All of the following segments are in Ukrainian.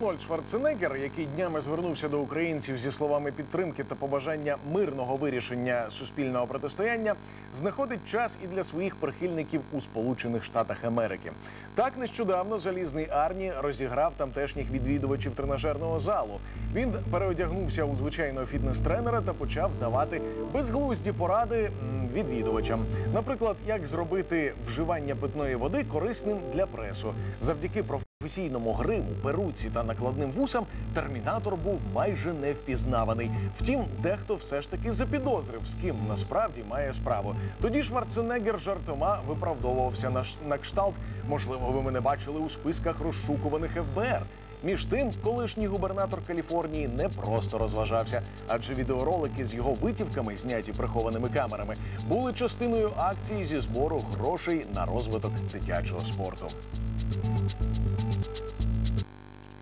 Арнольд Шварценеггер, який днями звернувся до українців зі словами підтримки та побажання мирного вирішення суспільного протистояння, знаходить час і для своїх прихильників у Сполучених Штатах Америки. Так нещодавно залізний Арні розіграв тамтешніх відвідувачів тренажерного залу. Він переодягнувся у звичайного фітнес-тренера та почав давати безглузді поради відвідувачам. Наприклад, як зробити вживання питної води корисним для пресу завдяки професійному гриму, перуці та накладним вусам термінатор був майже невпізнаваний. Втім, дехто все ж таки запідозрив, з ким насправді має справу. Тоді Шварценеггер жартома виправдовувався на, на кшталт. Можливо, ви мене бачили у списках розшукуваних ФБР. Між тим, колишній губернатор Каліфорнії не просто розважався, адже відеоролики з його витівками, зняті прихованими камерами, були частиною акції зі збору грошей на розвиток дитячого спорту.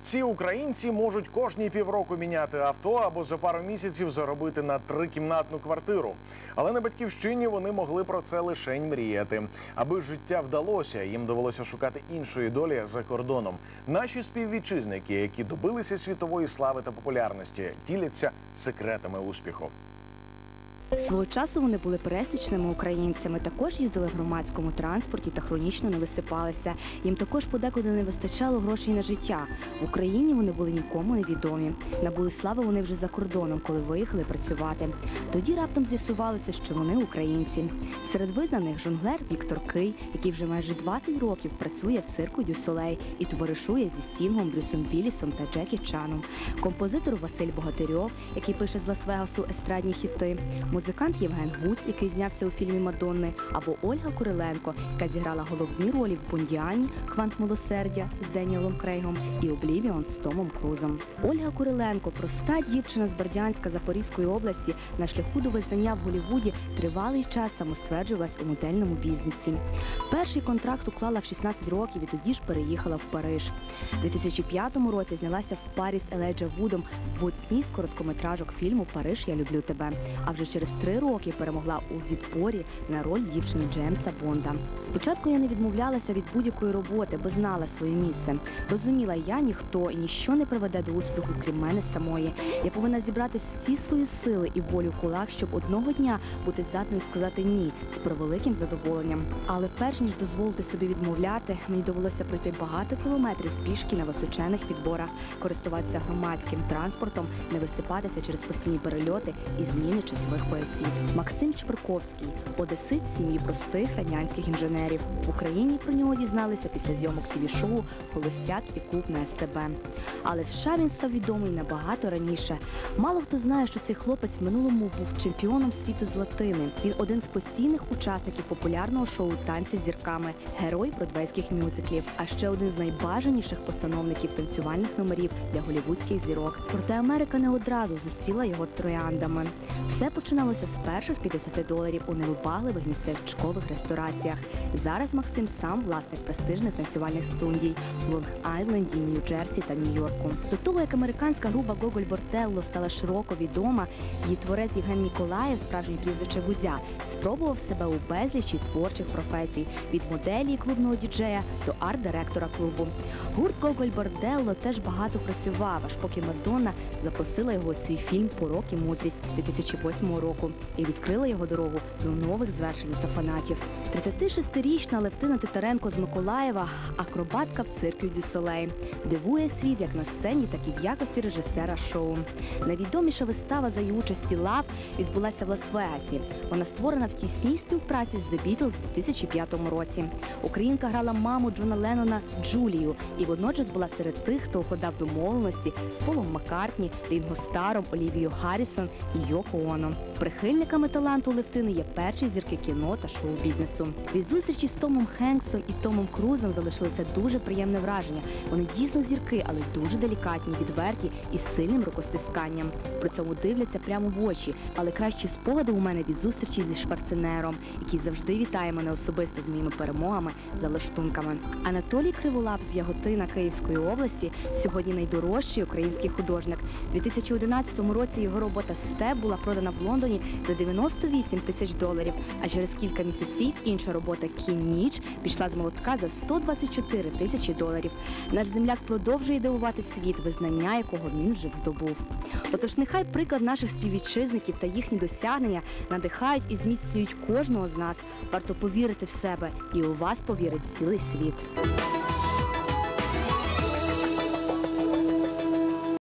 Ці українці можуть кожні півроку міняти авто або за пару місяців заробити на трикімнатну квартиру. Але на батьківщині вони могли про це лише мріяти. Аби життя вдалося, їм довелося шукати іншої долі за кордоном. Наші співвітчизники, які добилися світової слави та популярності, діляться секретами успіху. Свого часу вони були пересічними українцями, також їздили в громадському транспорті та хронічно не висипалися. Їм також подекуди не вистачало грошей на життя. В Україні вони були нікому не відомі. Набули слави вони вже за кордоном, коли виїхали працювати. Тоді раптом з'ясувалося, що вони українці. Серед визнаних жонглер Віктор Кий, який вже майже 20 років працює в цирку Дю Солей і товаришує зі Стінгом, Брюсом Віллісом та Джекі Чаном. Композитор Василь Богатирьов, який пише з Лас-Вегасу естрадні хіти музикант Євген Гуць, який знявся у фільмі Мадонни, або Ольга Куриленко, яка зіграла головні ролі в Бондіані, Квант милосердя з Деніелом Крейгом і Облівіон з Томом Крузом. Ольга Куриленко, проста дівчина з Бердянська Запорізької області, на шляху до визнання в Голлівуді тривалий час самостверджувалась у модельному бізнесі. Перший контракт уклала в 16 років і тоді ж переїхала в Париж. У 2005 році знялася в парі з Елейджа Вудом в одній з короткометражок фільму Париж, я люблю тебе. А вже через три роки перемогла у відборі на роль дівчини Джеймса Бонда. Спочатку я не відмовлялася від будь-якої роботи, бо знала своє місце. Розуміла, я ніхто і ніщо не приведе до успіху, крім мене самої. Я повинна зібрати всі свої сили і волю в кулак, щоб одного дня бути здатною сказати ні з превеликим задоволенням. Але перш ніж дозволити собі відмовляти, мені довелося пройти багато кілометрів пішки на височених підборах, користуватися громадським транспортом, не висипатися через постійні перельоти і зміни часових поясів. Максим Чпирковський, одесит сім'ї простих радянських інженерів. В Україні про нього дізналися після зйомок тіві-шоу Холостяк і клуб на СТБ. Але в США він став відомий набагато раніше. Мало хто знає, що цей хлопець в минулому був чемпіоном світу з латини. Він один з постійних учасників популярного шоу Танці з зірками, герой бродвейських мюзиклів, а ще один з найбажаніших постановників танцювальних номерів для голівудських зірок. Проте Америка не одразу зустріла його трояндами. Все починалося з перших 50 доларів у невибагливих містечкових рестораціях. Зараз Максим сам власник престижних танцювальних студій в Лонг-Айленді, Нью-Джерсі та Нью-Йорку. До того як американська група Гоголь Бортелло стала широко відома, її творець Євген Ніколаєв, справжнє прізвище Гудзя, спробував себе у безлічі творчих професій від моделі клубного діджея до арт-директора клубу. Гурт Гоголь Борделло теж багато працював, аж поки Мадонна запросила його у свій фільм Порок і мудрість 2008 року і відкрила його дорогу до нових звершень та фанатів. 36-річна Левтина Титаренко з Миколаєва, акробатка в цирку Дю Солей. Дивує світ як на сцені, так і в якості режисера шоу. Найвідоміша вистава за її участі Лав відбулася в Лас-Вегасі. Вона створена в тісній співпраці з The Beatles в 2005 році. Українка грала маму Джона Леннона Джулію і водночас була серед тих, хто укладав домовленості з Полом Маккартні, Рінго Старом, Олівією Гаррісон і Йоко Оно. Прихильниками таланту Левтини є перші зірки кіно та шоу-бізнесу. Від зустрічі з Томом Хенксом і Томом Крузом залишилося дуже приємне враження. Вони дійсно зірки, але дуже делікатні, відверті і з сильним рукостисканням. При цьому дивляться прямо в очі. Але кращі спогади у мене від зустрічі зі Шварценером, який завжди вітає мене особисто з моїми перемогами за лаштунками. Анатолій Криволап з Яготина Київської області сьогодні найдорожчий український художник. У 2011 році його робота Степ була продана в Лондоні Лондоні за 98 тисяч доларів. А через кілька місяців інша робота Кінь ніч пішла з молотка за 124 тисячі доларів. Наш земляк продовжує дивувати світ, визнання якого він вже здобув. Отож, нехай приклад наших співвітчизників та їхні досягнення надихають і зміцнюють кожного з нас. Варто повірити в себе, і у вас повірить цілий світ.